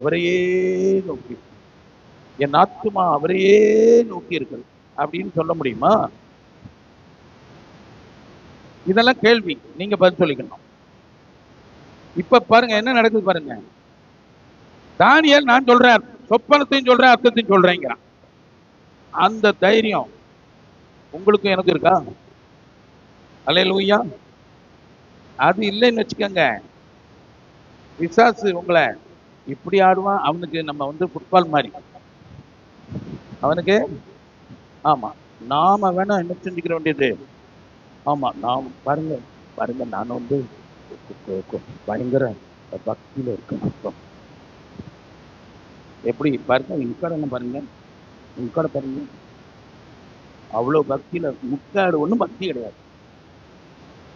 அவரையே நோக்கி. என் ஆத்துமா அவரையே நோக்கி இருக்கிறது அப்படின்னு சொல்ல முடியுமா? இதெல்லாம் கேள்வி. நீங்க பதில் சொல்லிக்கணும். இப்ப பாருங்க என்ன நடக்குது பாருங்க. தானியல் நான் சொல்றேன். சொப்பனத்தையும் சொல்றேன் அர்த்தத்தையும் சொல்றேங்கிறான். அந்த தைரியம் உங்களுக்கும் எனக்கு இருக்கா? அலையலூயா அது இல்லைன்னு வச்சுக்கோங்க. விசாசு உங்களை இப்படி ஆடுவான் அவனுக்கு நம்ம வந்து ஃபுட்பால் மாதிரி. அவனுக்கு? ஆமா. நாம வேணா என்ன செஞ்சுக்கிற வேண்டியது? ஆமா நாம் பாருங்க பாருங்க நான் வந்து பயங்கர பக்தியில இருக்கேன் அர்த்தம் எப்படி? பாருங்க இன்காட பாருங்க இன்காட பாருங்க. அவ்வளவு பக்தியில முக்காடு ஒண்ணும் பக்தி கிடையாது.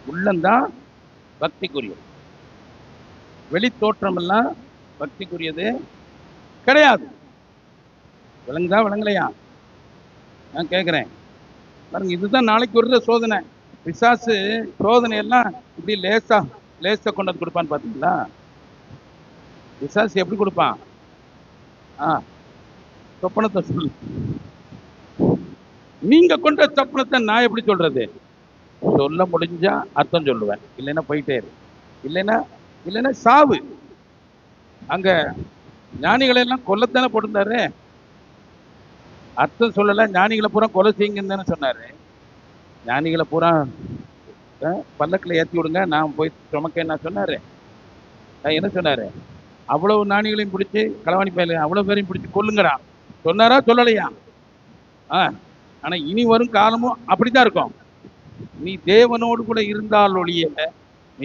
உள்ளந்தான் பக்திக்குரியது வெளித்தோற்றம் எல்லாம் பக்திக்குரியது கிடையாது. விளங்குதா விளங்கலையா? நான் கேட்குறேன் பாருங்க இதுதான் நாளைக்கு வருகிற சோதனை. பிசாசு சோதனை எல்லாம் இப்படி லேசா லேசா கொண்டு வந்து கொடுப்பான்னு பார்த்தீங்களா? பிசாசு எப்படி கொடுப்பான்? ஆ சொப்பனத்தை சொல்லு. நீங்க கொண்ட சொப்பனத்தை நான் எப்படி சொல்றது? சொல்ல முடிஞ்சா அர்த்தம் சொல்லுவேன். இல்லைன்னா போயிட்டே இரு. இல்லைன்னா இல்லைன்னா சாவு. அங்க ஞானிகளை எல்லாம் கொல்லத்தானே போட்டிருந்தாரு? அர்த்தம் சொல்லல ஞானிகளை பூரா கொலை செய்யுங்கன்னு தானே சொன்னாரு. ஞானிகளை பூரா பல்லக்கில் ஏற்றி விடுங்க நான் போய் சுமக்கேன்னு நான் சொன்னாரு. நான் என்ன சொன்னார்? அவ்வளவு ஞானிகளையும் பிடிச்சி களவாணி பயில அவ்வளோ பேரையும் பிடிச்சி கொல்லுங்கடா. சொன்னாரா சொல்லலையா? ஆ ஆனால் இனி வரும் காலமும் அப்படித்தான் இருக்கும். நீ தேவனோடு கூட இருந்தால் ஒழிய